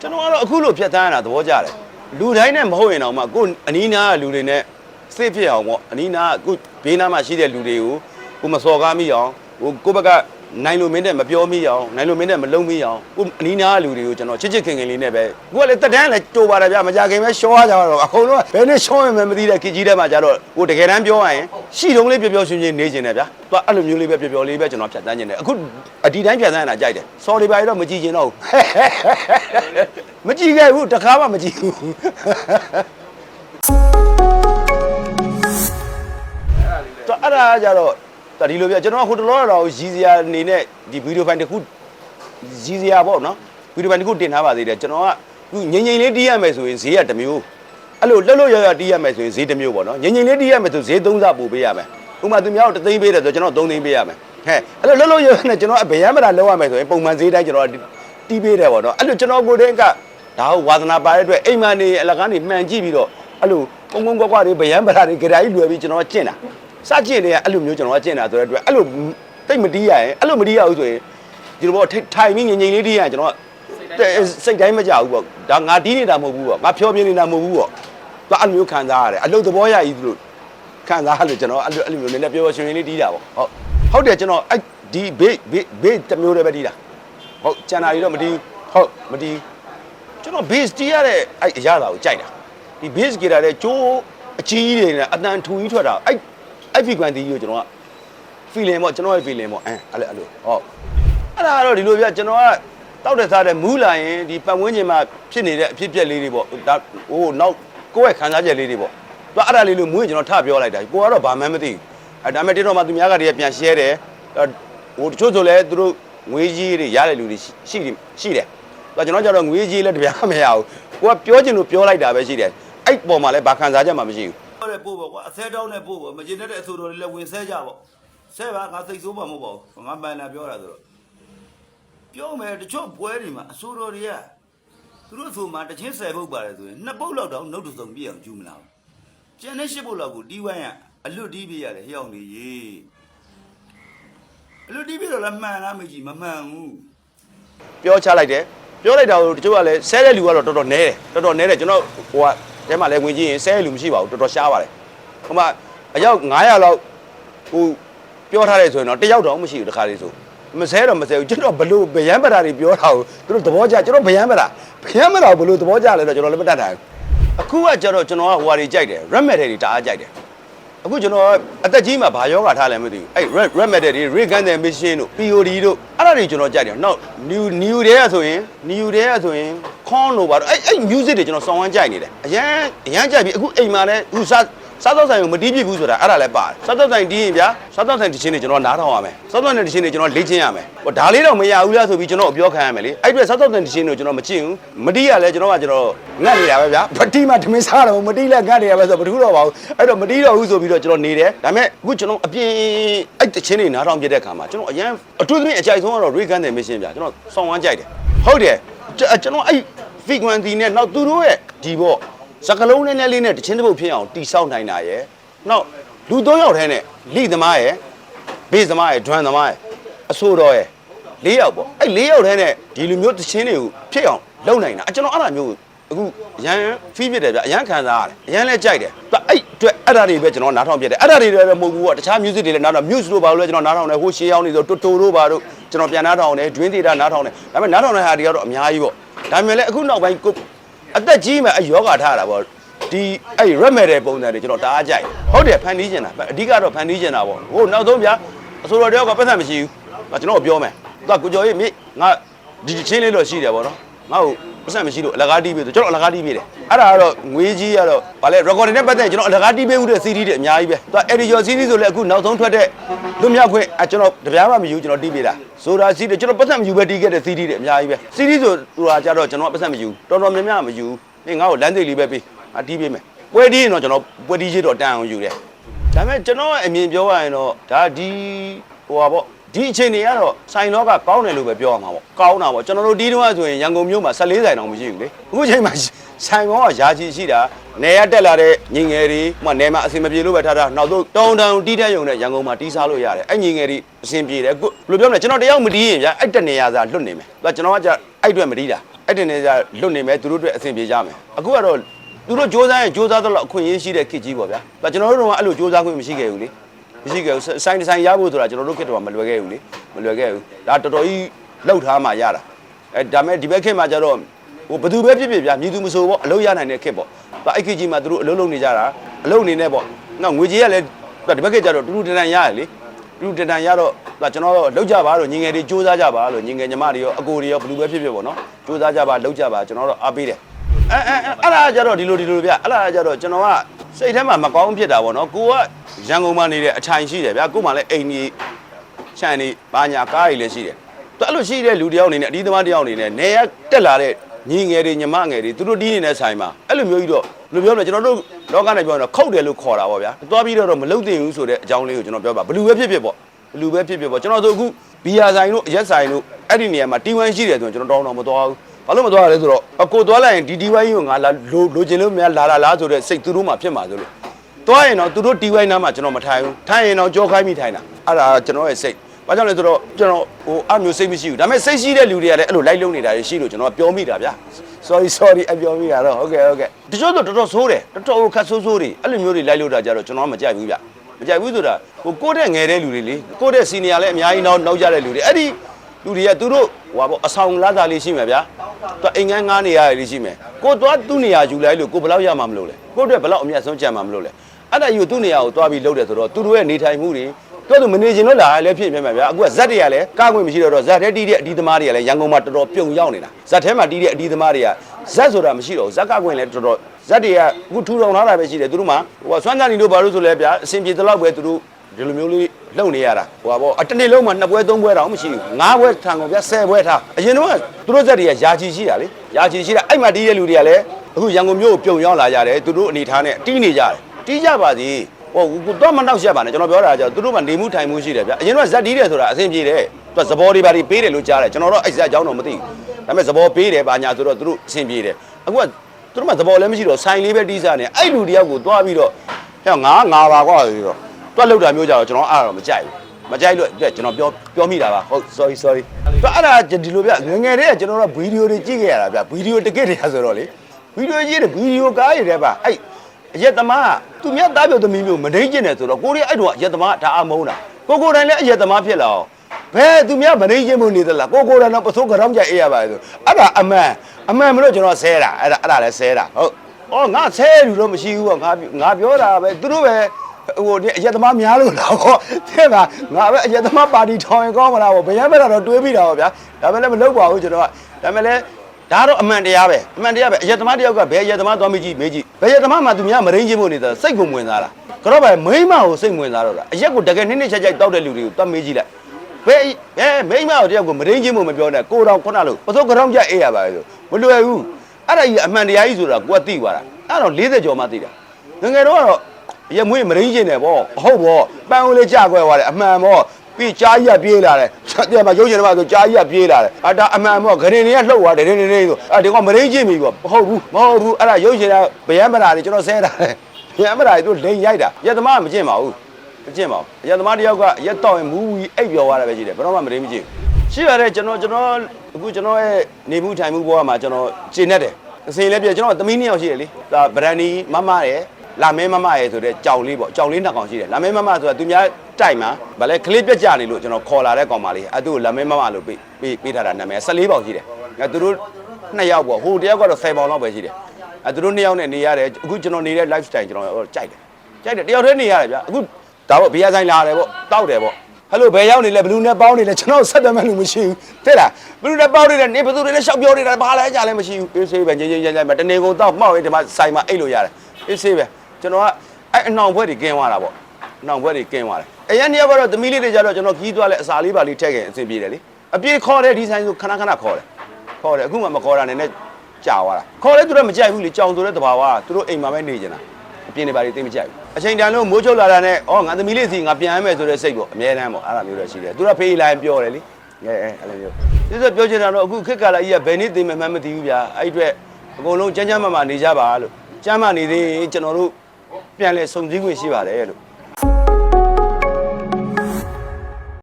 ကျွန်တော်ကတော့အခုလို့ဖြတ်သန်းရတာသဘောကျတယ်လူတိုင်းနဲ့မဟုတ်ရင်တော့မှကိုယ်အနီးနားကလူတွေနဲ့စိတ်ဖြစ်အောင်ပေါ့အနီးနားကကိုယ်ဘေးနားမှာရှိတဲ့လူတွေကိုကိုယ်မစော်ကားမိအောင်ဟိုကိုယ့်ဘက်က နိုင်လို့မင်းနဲ့မပြောမိအောင်နိုင်လို့မင်းနဲ့မလုံးမိအောင်ကိုယ်အနီးနားကလူတွေကိုကျွန်တော်ချစ်ချစ်ခင်ခင်လေးနဲ့ပဲကိုယ်ကလည်းတက်တန်းလည်းတိုးပါတယ်ဗျမကြခင်ပဲရှောရကြတော့အကုန်လုံးကဘယ်နဲ့ရှောရမှမသိတဲ့ခကြီးတဲ့မှာကြတော့ဟိုတကယ်တမ်းပြောရရင်ရှိတုံးလေးပျော်ပျော်ရွှင်ရွှင်နေကျင်တယ်ဗျာသူကအဲ့လိုမျိုးလေးပဲပျော်ပျော်လေးပဲကျွန်တော်ဖြတ်သန်းကျင်တယ်အခုအဒီတိုင်းဖြတ်သန်းရတာကြိုက်တယ်စော်တွေပါရတော့မကြည့်ကျင်တော့ဘူးမကြည့်ခဲ့ဘူးတခါမှမကြည့်ဘူးတော့အဲ့ဒါကကြတော့ ဒါဒီလိုပြကျွန်တော်ကဟိုတလောတော့ရီစရာအနေနဲ့ဒီဗီဒီယိုဖိုင်တစ်ခုရီစရာပေါ့နော်ဗီဒီယိုဖိုင်တစ်ခုတင်ထားပါသေးတယ်ကျွန်တော်ကခုငိမ့်ငိမ့်လေးတီးရမယ်ဆိုရင်ဈေးကတစ်မျိုးအဲ့လိုလှုပ်လှုပ်ရရတီးရမယ်ဆိုရင်ဈေးတစ်မျိုးပေါ့နော်ငိမ့်ငိမ့်လေးတီးရမယ်ဆိုဈေးသုံးဆပို့ပေးရမယ်ဥပမာသူများတို့တစ်သိန်းပေးတယ်ဆိုကျွန်တော်သုံးသိန်းပေးရမယ်ဟဲ့အဲ့လိုလှုပ်လှုပ်ရရနဲ့ကျွန်တော်အဘယ်ရမတာလောက်ရမယ်ဆိုရင်ပုံမှန်ဈေးတိုင်းကျွန်တော်တီးပေးတယ်ပေါ့နော်အဲ့လိုကျွန်တော်ကိုယ်တည်းကဒါဟုတ်ဝါသနာပါတဲ့အတွက်အိမ်မနေအလကားနေမှန်ကြည့်ပြီးတော့အဲ့လိုကုန်းကုန်းကွက်ကွက်တွေဗယံပရာတွေကြရာကြီးလွယ်ပြီးကျွန်တော်ကကျင့်တာ စကျင့်တယ်ကအဲ့လိုမျိုးကျွန်တော်ကကျင့်တာဆိုတဲ့အတွက်အဲ့လိုတိတ်မတီးရရင်အဲ့လိုမတီးရဘူးဆိုရင်ဒီလိုပေါ့ထိထိုင်ပြီးငြိမ်ငြိမ်လေးတီးရရင်ကျွန်တော်ကစိတ်တိုင်းမကြဘူးပေါ့ဒါငါတီးနေတာမဟုတ်ဘူးပေါ့ငါဖြောပြနေတာမဟုတ်ဘူးပေါ့သူအဲ့လိုမျိုးခံစားရတယ်အလုပ်သဘောရကြီးသူတို့ခံစားရလို့ကျွန်တော်အဲ့လိုအဲ့လိုမျိုးနည်းနည်းပြောရွှင်ရွှင်လေးတီးတာပေါ့ဟုတ်ဟုတ်တယ်ကျွန်တော်အဲ့ဒီဘေးဘေးဘေးတစ်မျိုးတည်းပဲတီးတာဟုတ်ကျန်တာတွေတော့မတီးဟုတ်မတီးကျွန်တော် base တီးရတဲ့အဲ့အရာတာကိုကြိုက်တာဒီ base ကြတာတဲ့ကျိုးအကြီးကြီးတွေနဲ့အတန်ထူကြီးထွက်တာအဲ့ အဲ့ frequency ကြီးကိုကျွန်တော်က feeling ပေါ့ကျွန်တော်ရဲ့ feeling ပေါ့အဲအဲ့လိုအဲ့လိုဟုတ်အဲ့ဒါကတော့ဒီလိုပြကျွန်တော်ကတောက်တဲ့စားတဲ့မူးလာရင်ဒီပတ်ဝန်းကျင်မှာဖြစ်နေတဲ့အဖြစ်အပျက်လေးတွေပေါ့ဒါဟိုနောက်ကိုယ့်ရဲ့ခံစားချက်လေးတွေပေါ့သူအဲ့ဒါလေးလို့မူးရင်ကျွန်တော်ထပြောလိုက်တာကိုကတော့ဘာမှမသိဘူးအဲဒါပေမဲ့တင်းတော့မှသူများကတည်းကပြန် share တယ်ဟိုတချို့ဆိုလဲသူတို့ငွေကြီးတွေရတဲ့လူတွေရှိရှိရှိတယ်တော့ကျွန်တော်ကြတော့ငွေကြီးလည်းတပြားမရဘူးကိုကပြောချင်လို့ပြောလိုက်တာပဲရှိတယ်အဲ့ပေါ်မှာလည်းဘာခံစားချက်မှမရှိဘူး ပြောတဲ့ပို့ပေါ့ကွာအဆဲတောင်းတဲ့ပို့ပေါ့မကျင်တဲ့အဆိုတော်လေးလည်းဝင်ဆဲကြပေါ့ဆဲပါငါစိတ်ဆိုးမှာမဟုတ်ပါဘူးငါပန်လာပြောတာဆိုတော့ပြောမယ်တချို့ပွဲတွေမှာအဆိုတော်တွေကသူတို့ဆိုမှတစ်ချင်းဆယ်ပုတ်ပါတယ်ဆိုရင်နှစ်ပုတ်လောက်တော့နှုတ်တစုံပြည့်အောင်ကျူးမလားကျန်တဲ့ရှစ်ပုတ်လောက်ကိုတီးဝိုင်းရအလွတ်တီးပြရတယ်ဟျောင်းနေရေအလွတ်တီးပြတော့လည်းမှန်လားမကြည့်မမှန်ဘူးပြောချလိုက်တယ်ပြောလိုက်တာကိုတချို့ကလည်းဆဲတဲ့လူကတော့တော်တော်နဲတယ်တော်တော်နဲတယ်ကျွန်တော်ဟိုက တဲမှာလည်းဝင်ကြည့်ရင်ဆဲတဲ့လူမရှိပါဘူးတော်တော်ရှားပါတယ်ဟိုမှာအယောက်900လောက်ဟိုပြောထားတယ်ဆိုရင်တော့တယောက်တော့မရှိဘူးတခါလေးဆိုမဆဲတော့မဆဲဘူးကျွန်တော်ဘလို့ဗျံပရာတွေပြောတာကိုသူတို့သဘောကျကျွန်တော်ဗျံပရာဗျံပရာကိုဘလို့သဘောကျလဲတော့ကျွန်တော်လည်းမတတ်တာဘူးအခုကကျတော့ကျွန်တော်ကဟိုဟာတွေကြိုက်တယ် red metal တွေတအားကြိုက်တယ် အခုကျွန်တော်အသက်ကြီးမှာဘာယောဂထားလဲမသိဘူးအဲ့ red red metal တွေ red gun တဲ့ mission တို့ POD တို့အဲ့ဒါတွေကျွန်တော်ကြိုက်တယ်နောက် new new တွေကဆိုရင် new တွေကဆိုရင် con တို့ပါတော့အဲ့အဲ့ music တွေကျွန်တော်စောင်းဝမ်းကြိုက်နေတယ်အရန်အရန်ကြိုက်ပြီအခုအိမ်မှာလည်းအခုစား စားတော့ဆိုင်ကိုမတီးပြဘူးဆိုတာအဲ့ဒါလည်းပါတယ်စားတော့ဆိုင်တီးရင်ဗျာစားတော့ဆိုင်တခြင်းတွေကျွန်တော်နားထောင်ရမယ်စားတော့ဆိုင်တခြင်းတွေကျွန်တော်လေ့ကျင့်ရမယ်ဟိုဒါလေးတော့မရဘူးလားဆိုပြီးကျွန်တော်ပြောခံရမယ်လေအဲ့အတွက်စားတော့ဆိုင်တခြင်းတွေကိုကျွန်တော်မကျင့်ဘူးမတီးရလဲကျွန်တော်ကကျွန်တော်ငတ်နေတာပဲဗျာမတီးမှဓမင်းစားတော့မတီးလဲငတ်နေရပဲဆိုတော့ဘယ်သူတော့ပါဘူးအဲ့တော့မတီးတော့ဘူးဆိုပြီးတော့ကျွန်တော်နေတယ်ဒါပေမဲ့အခုကျွန်တော်အပြင်အဲ့တခြင်းတွေနားထောင်ပြတဲ့အခါမှာကျွန်တော်အရန်အထူးသဖြင့်အကြိုက်ဆုံးကတော့ Ray Gun တဲ့ mission ဗျာကျွန်တော်စောင်းဝမ်းကြိုက်တယ်ဟုတ်တယ်ကျွန်တော်အဲ့ frequency နဲ့နောက်သူတို့ရဲ့ဒီပေါ့ စကလုံးနည်းနည်းလေးနဲ့တခြင်းတစ်ပုတ်ဖြစ်အောင်တိဆောက်နိုင်တာရယ်နောက်လူ၃ယောက်ထဲနဲ့လိသမားရယ်ဘေးသမားရယ်ဒွမ်သမားရယ်အဆိုတော်ရယ်၄ယောက်ပေါ့အဲ့၄ယောက်ထဲနဲ့ဒီလူမျိုးတခြင်းတွေကိုဖြစ်အောင်လုပ်နိုင်တာအကျွန်တော်အဲ့ဒါမျိုးအခုရန်ဖီးဖြစ်တယ်ဗျအရန်ခံစားရတယ်အရန်လည်းကြိုက်တယ်သူအဲ့အတွက်အဲ့ဒါတွေပဲကျွန်တော်နားထောင်ပြတယ်အဲ့ဒါတွေလည်းမဟုတ်ဘူးပေါ့တခြား music တွေလည်းနားထောင် muse တို့ဘာလို့လဲကျွန်တော်နားထောင်တယ်ဟိုရှေးအောင်နေဆိုတိုတိုတို့ဘာတို့ကျွန်တော်ပြန်နားထောင်တယ် dream theater နားထောင်တယ်ဒါပေမဲ့နားထောင်တဲ့ဟာတွေကတော့အများကြီးပေါ့ဒါပေမဲ့လည်းအခုနောက်ပိုင်းကို အသက်ကြီးမှအယောဂထားတာပေါ့ဒီအဲ့ red metal ပုံစံတွေကျွန်တော်တအားကြိုက်ဟုတ်တယ်ဖန်တီးကျင်တာအဓိကတော့ဖန်တီးကျင်တာပေါ့ဟိုနောက်ဆုံးဗျာအဆိုတော်တယောက်ကပတ်သက်မရှိဘူးငါကျွန်တော်ပြောမယ်သူကကိုကျော်ကြီးမြငါဒီချင်းလေးတော့ရှိတယ်ပေါ့နော်ငါ့ကို ပတ်သက်မရှိလို့အလကားတီးပေးဆိုကျွန်တော်အလကားတီးပေးတယ်အဲ့ဒါကတော့ငွေကြီးကတော့ဗာလဲ recording နဲ့ပတ်သက်ရင်ကျွန်တော်အလကားတီးပေးဦးတဲ့ CD တွေအများကြီးပဲသူက editor CD ဆိုလည်းအခုနောက်ဆုံးထွက်တဲ့လွတ်မြောက်ခွင့်အကျွန်တော်တပြားမှမယူကျွန်တော်တီးပေးတာဆိုတာ CD ကျွန်တော်ပတ်သက်မယူပဲတီးခဲ့တဲ့ CD တွေအများကြီးပဲ CD ဆိုသူကကြတော့ကျွန်တော်ပတ်သက်မယူတော်တော်များများမယူနေငါ့ကိုလမ်းသိလေးပဲပေးအတီးပေးမယ်ပွဲတီးရင်တော့ကျွန်တော်ပွဲတီးချစ်တော့တန်အောင်ယူတယ်ဒါပေမဲ့ကျွန်တော်အမြင်ပြောရရင်တော့ဒါဒီဟိုပါပေါ့ ဒီအချိန်တွေကတော့ဆိုင်လောကကောင်းတယ်လို့ပဲပြောရမှာပေါ့ကောင်းတာပေါ့ကျွန်တော်တို့ဒီတုန်းကဆိုရင်ရန်ကုန်မြို့မှာ14ဆိုင်တောင်မရှိဘူးလေအခုချိန်မှာဆိုင်ကောကယာချီရှိတာနေရတက်လာတဲ့ညီငယ်တွေဟိုမှာနေမှာအဆင်မပြေလို့ပဲထားတာနောက်တော့တောင်းတောင်တီးတဲ့ယုံနဲ့ရန်ကုန်မှာတီးစားလို့ရတယ်အဲ့ညီငယ်တွေအဆင်ပြေတယ်အခုဘယ်လိုပြောမလဲကျွန်တော်တယောက်မတီးရင်ဗျအဲ့တနေရစာလွတ်နေမယ်သူကကျွန်တော်ကကြအဲ့အတွက်မတီးတာ အဲ့တင်နေကြလွတ်နေမယ်သူတို့အတွက်အဆင်ပြေကြမယ်အခုကတော့သူတို့စ조사ရင်စ조사တော့အခွင့်အရေးရှိတဲ့ခေတ်ကြီးပေါ့ဗျာဒါကျွန်တော်တို့တော့အဲ့လိုစ조사ခွင့်မရှိခဲ့ဘူးလေ မရှိခဲ့ဘူးဆိုင်ဆိုင်ရဖို့ဆိုတာကျွန်တော်တို့ခေတ်တော့မလွယ်ခဲ့ဘူးလေမလွယ်ခဲ့ဘူးဒါတော်တော်ကြီးလောက်ထားမှရတာအဲဒါမဲ့ဒီဘက်ခေတ်မှာကျတော့ဟိုဘယ်သူပဲဖြစ်ဖြစ်ဗျာမြည်သူမဆိုပေါ့အလုပ်ရနိုင်တဲ့ခေတ်ပေါ့ဒါအဲ့ခေတ်ကြီးမှာသူတို့အလုပ်လုပ်နေကြတာအလုပ်အနေနဲ့ပေါ့နောက်ငွေကြီးကလည်းဒီဘက်ခေတ်ကျတော့တူတူတန်တန်ရရလေလူတန်တန်ရတော့ဒါကျွန်တော်တို့လောက်ကြပါလို့ညီငယ်တွေစူးစမ်းကြပါလို့ညီငယ်ညီမတွေရောအကိုတွေရောဘယ်လူပဲဖြစ်ဖြစ်ပေါ့နော်စူးစမ်းကြပါလောက်ကြပါကျွန်တော်တို့အားပေးတယ်အဲအဲအဲအဲ့ဒါကြတော့ဒီလိုဒီလိုဗျအဲ့ဒါကြတော့ကျွန်တော်ကစိတ်ထဲမှာမကောင်းဖြစ်တာပေါ့နော်ကိုကရန်ကုန်မှာနေတဲ့အထိုင်ရှိတယ်ဗျကိုမှလည်းအိမ်ကြီးခြံနေဘာညာကားကြီးလည်းရှိတယ်သူအဲ့လိုရှိတဲ့လူတယောက်အနေနဲ့အဒီသမားတယောက်အနေနဲ့နေရတက်လာတဲ့ညီငယ်တွေညီမငယ်တွေသူတို့တီးနေတဲ့ဆိုင်မှာအဲ့လိုမျိုးကြီးတော့ဘယ်လိုပြောမလဲကျွန်တော်တို့လောကနဲ့ပြောရင်တော့ခုတ်တယ်လို့ခေါ်တာပေါ့ဗျာသွားပြီးတော့မလုတ်တင်ဘူးဆိုတဲ့အကြောင်းလေးကိုကျွန်တော်ပြောပါဘယ်လူပဲဖြစ်ဖြစ်ပေါ့လူပဲဖြစ်ဖြစ်ပေါ့ကျွန်တော်တို့အခုဘီယာဆိုင်တို့အရက်ဆိုင်တို့အဲ့ဒီနေရာမှာတီဝိုင်းရှိတယ်ဆိုရင်ကျွန်တော်တောင်းတော့မသွားဘူးဘာလို့မသွားရလဲဆိုတော့အကိုသွားလိုက်ရင်ဒီတီဝိုင်းကိုငါလာလိုလိုချင်လို့များလာလာလားဆိုတဲ့စိတ်သူတို့မှဖြစ်မှာဆိုလို့ သွားရင်တော့သူတို့တီဝိုင်းနားမှာကျွန်တော်မထိုင်ဘူးထိုင်ရင်တော့ကြောခိုင်းမိထိုင်တာအဲ့ဒါကျွန်တော်ရဲ့စိတ်ဘာကြောင့်လဲဆိုတော့ကျွန်တော်ဟိုအမျိုးစိတ်မရှိဘူးဒါပေမဲ့စိတ်ရှိတဲ့လူတွေကလည်းအဲ့လိုလိုက်လုံနေတာရှိလို့ကျွန်တော်ပြောမိတာဗျာ sorry sorry အပြောမိတာတော့ဟုတ်ကဲ့ဟုတ်ကဲ့တချို့တော့တော်တော်ဆိုးတယ်တော်တော်ခတ်ဆိုးဆိုးတွေအဲ့လိုမျိုးတွေလိုက်လို့တာကြတော့ကျွန်တော်ကမကြိုက်ဘူးဗျမကြိုက်ဘူးဆိုတာဟိုကိုယ့်တဲ့ငယ်တဲ့လူတွေလေကိုယ့်တဲ့စီနီယာလည်းအများကြီးနောက်နောက်ကြတဲ့လူတွေအဲ့ဒီလူတွေကသူတို့ဟိုပါပေါ့အဆောင်လာတာလေးရှိမယ်ဗျာသူအိမ်ငန်းငားနေရလေးရှိမယ်ကိုသွားသူ့နေရာယူလိုက်လို့ကိုဘယ်လောက်ရမှာမလို့လဲကိုအတွက်ဘယ်လောက်အမြတ်ဆုံးကြံမှာမလို့လဲ အဲ့ဒါယူသူ့နေရာကိုသွားပြီးလုပ်တယ်ဆိုတော့သူတို့ရဲ့နေထိုင်မှုတွေသူကသူမနေချင်လို့လာလည်းဖြစ်ဖြစ်မယ်ဗျာအခုကဇက်တွေကလည်းကားခွင့်မရှိတော့တော့ဇက်ထဲတီးတဲ့အဒီသမားတွေကလည်းရန်ကုန်မှာတော်တော်ပြုံရောက်နေတာဇက်ထဲမှာတီးတဲ့အဒီသမားတွေကဇက်ဆိုတာမရှိတော့ဘူးဇက်ကခွင့်လည်းတော်တော်ဇက်တွေကအခုထူထောင်ထားတာပဲရှိတယ်သူတို့မှဟိုကစွမ်းကြံနေလို့ဘာလို့ဆိုလဲဗျာအဆင်ပြေတဲ့လောက်ပဲသူတို့ဒီလိုမျိုးလေးလှုပ်နေရတာဟိုပါပေါ့အတနေ့လုံးမှာနှစ်ပွဲသုံးပွဲတောင်မရှိဘူးငါးပွဲထံကုန်ဗျာဆယ်ပွဲထားအရင်တော့သူတို့ဇက်တွေကယာချီရှိတာလေယာချီရှိတာအဲ့မှာတီးတဲ့လူတွေကလည်းအခုရန်ကုန်မြို့ကိုပြုံရောက်လာကြတယ်သူတို့အနေထားနဲ့တီးနေကြတယ် တီးကြပါစီဟိုကိုတော့မနောက်ရက်ပါနဲ့ကျွန်တော်ပြောတာကသူတို့မှနေမှုထိုင်မှုရှိတယ်ဗျာအရင်တော့ဇက်တီးတယ်ဆိုတာအဆင်ပြေတယ်သူကသဘောတွေပါတွေပေးတယ်လို့ကြားတယ်ကျွန်တော်တော့အဲ့ဇက်အကြောင်းတော့မသိဘူးဒါပေမဲ့သဘောပေးတယ်ဘာညာဆိုတော့သူတို့အဆင်ပြေတယ်အခုကသူတို့မှသဘောလည်းမရှိတော့ဆိုင်လေးပဲတီးစားနေအဲ့လူတယောက်ကိုတွားပြီးတော့ဟဲ့ငါငါပါကွာဆိုပြီးတော့တွက်လောက်တာမျိုးကြတော့ကျွန်တော်အဲ့ဒါတော့မကြိုက်ဘူးမကြိုက်လို့ကျွန်တော်ပြောပြောမိတာပါဟုတ် sorry sorry တွက်အဲ့ဒါဒီလိုဗျငယ်ငယ်တည်းကကျွန်တော်တို့ဗီဒီယိုတွေကြည့်ခဲ့ရတာဗျဗီဒီယိုတကက်တွေကဆိုတော့လေဗီဒီယိုကြည့်တယ်ဗီဒီယိုကားရတဲ့ပါအဲ့ အရက်သမားကသူမြတ်သားပြောသမီးမျိုးမနှိမ့်ကျင်တယ်ဆိုတော့ကိုရီအဲ့တော့အရက်သမားဒါအမုန်းတာကိုကိုတိုင်းလည်းအရက်သမားဖြစ်လာအောင်ဘယ်သူမြတ်မနှိမ့်ကျင်မှုနေသလားကိုကိုတိုင်းတော့ပစိုးကရောင်းကြအေးရပါလေဆိုအဲ့ဒါအမှန်အမှန်မလို့ကျွန်တော်ဆဲတာအဲ့ဒါအဲ့ဒါလည်းဆဲတာဟုတ်အော်ငါဆဲလူတော့မရှိဘူးပေါ့ငါငါပြောတာပဲသူတို့ပဲဟိုဒီအရက်သမားများလို့လားဗောတဲ့ကငါပဲအရက်သမားပါတီထောင်ရင်ကောင်းမလားဗောဘယ်ရမ်းမဲ့တော့တွေးပြီးတာဗောဗျာဒါပေမဲ့လည်းမလုပ်ပါဘူးကျွန်တော်ကဒါပေမဲ့လည်း ဒါတော့အမှန်တရားပဲအမှန်တရားပဲအရက်သမားတယောက်ကဘယ်အရက်သမားသွားမေးကြည့်မေးကြည့်ဘယ်အရက်သမားမှသူများမရင်းချင်းဖို့နေတာစိတ်ကိုဝင်စားတာကတော့ပဲမိမကိုစိတ်ဝင်စားတော့တာအရက်ကိုတကယ်နည်းနည်းချက်ချက်တောက်တဲ့လူတွေကိုသွားမေးကြည့်လိုက်ဘယ်ဘယ်မိမကိုတယောက်ကိုမရင်းချင်းဖို့မပြောနဲ့ကိုတော်ခုနလို့ပစိုးကြောင်ကြအေးရပါလေဆိုမလွယ်ဘူးအဲ့ဒါကြီးအမှန်တရားကြီးဆိုတာကိုကသိသွားတာအဲ့တော့40ကျော်မှသိတာငယ်ငယ်တော့ကတော့ရမွေးမရင်းကျင်တယ်ဗောဟုတ်ဗောပန်းဦးလေးကြခွဲသွားတယ်အမှန်ဗော ပြီးကြားကြီးကပြေးလာတယ်တဲ့မှာရုပ်ရှင်တွေမှာဆိုကြားကြီးကပြေးလာတယ်အတာအမှန်ဗောဂရင်တွေကလှုပ်သွားတယ်နေနေနေဆိုအဒီကောင်မရင်းကျင်ပြီဗောဟုတ်ဘူးမဟုတ်ဘူးအဲ့ဒါရုပ်ရှင်ကဗျမ်းမလာတွေကျွန်တော်ဆဲတာလေဗျမ်းမလာတွေသူလိန်ရိုက်တာရက်သမားကမကျင့်ပါဘူးမကျင့်ပါဘူးရက်သမားတယောက်ကရက်တော့ရင်မူးဝီအိပ်ပျော်သွားတာပဲရှိတယ်ဘယ်တော့မှမရင်းမကျင့်ရှိပါတယ်ကျွန်တော်ကျွန်တော်အခုကျွန်တော်ရဲ့နေမှုထိုင်မှုဘဝမှာကျွန်တော်ကျင့်နေတယ်အစင်လည်းပြကျွန်တော်သမီးနှစ်ယောက်ရှိတယ်လေဒါဗရန်နီမမရဲ့ လာမဲမမရဲဆိုတဲ့ကြောင်လေးပေါ့ကြောင်လေးနှစ်ကောင်ရှိတယ်လာမဲမမဆိုတာသူများတိုက်မှာဗာလဲကလေးပြက်ကြနေလို့ကျွန်တော်ခေါ်လာတဲ့ကောင်မလေးအဲ့သူကိုလာမဲမမလို့ပေးပေးပေးထားတာနာမည်14ပေါင်ရှိတယ်ငါသူတို့နှစ်ယောက်ပေါ့ဟိုတယောက်ကတော့10ပေါင်လောက်ပဲရှိတယ်အဲ့သူတို့နှစ်ယောက်နဲ့နေရတယ်အခုကျွန်တော်နေတဲ့ lifestyle ကျွန်တော်ကြိုက်တယ်ကြိုက်တယ်တယောက်တည်းနေရတယ်ဗျအခုဒါပေါ့ဘီယာဆိုင်လာတယ်ပေါ့တောက်တယ်ပေါ့ဟယ်လိုဘယ်ရောက်နေလဲဘလူးနဲ့ပေါင်းနေလဲကျွန်တော်ဆက်တယ်မဲ့လို့မရှိဘူးတဲ့လားဘလူးနဲ့ပေါင်းနေတယ်နေဘသူတွေနဲ့ရှောက်ပြောနေတာဘာလဲကြလဲမရှိဘူးအေးဆေးပဲငင်းငင်းကြမ်းကြမ်းပဲတနေကုန်တော့မှောက်ရင်ဒီမှာဆိုင်မှာအိတ်လို့ရတယ်အေးဆေးပဲ ကျွန်တော်ကအဲ့အနှောင်ဘွဲတွေကင်းသွားတာပေါ့အနှောင်ဘွဲတွေကင်းသွားတယ်အရင်နေ့ကတော့သမီးလေးတွေကြတော့ကျွန်တော်ခီးသွားလဲအစာလေးပါလေးထည့်ခင်အဆင်ပြေတယ်လေအပြေခေါ်တဲ့ဒီဆိုင်ဆိုခဏခဏခေါ်တယ်ခေါ်တယ်အခုမှမခေါ်တာနဲ့နဲ့ကြာသွားတာခေါ်လဲသူတို့မကြိုက်ဘူးလေကြောင်ဆိုတဲ့တဘာဝကသူတို့အိမ်မှာပဲနေကြတာအပြင်းတွေပါလေးသိမကြိုက်ဘူးအချိန်တန်လို့မိုးချုပ်လာတာနဲ့ဩငါသမီးလေးစီငါပြန်ရမယ်ဆိုတဲ့စိတ်ပေါ့အမြဲတမ်းပေါ့အဲ့လိုမျိုးတော့ရှိတယ်သူကဖေးလိုင်းပြောတယ်လေအဲအဲအဲ့လိုမျိုးဒီဆိုပြောချင်တာတော့အခုခက်ကာလာကြီးကဘယ်နည်းသိမှမှမသိဘူးဗျာအဲ့အတွက်အကုန်လုံးကြမ်းကြမ်းမာမာနေကြပါလို့ကြမ်းမာနေသေးရင်ကျွန်တော်တို့ ပြန်လဲစုံစည်းခွင့်ရှိပါတယ်လို့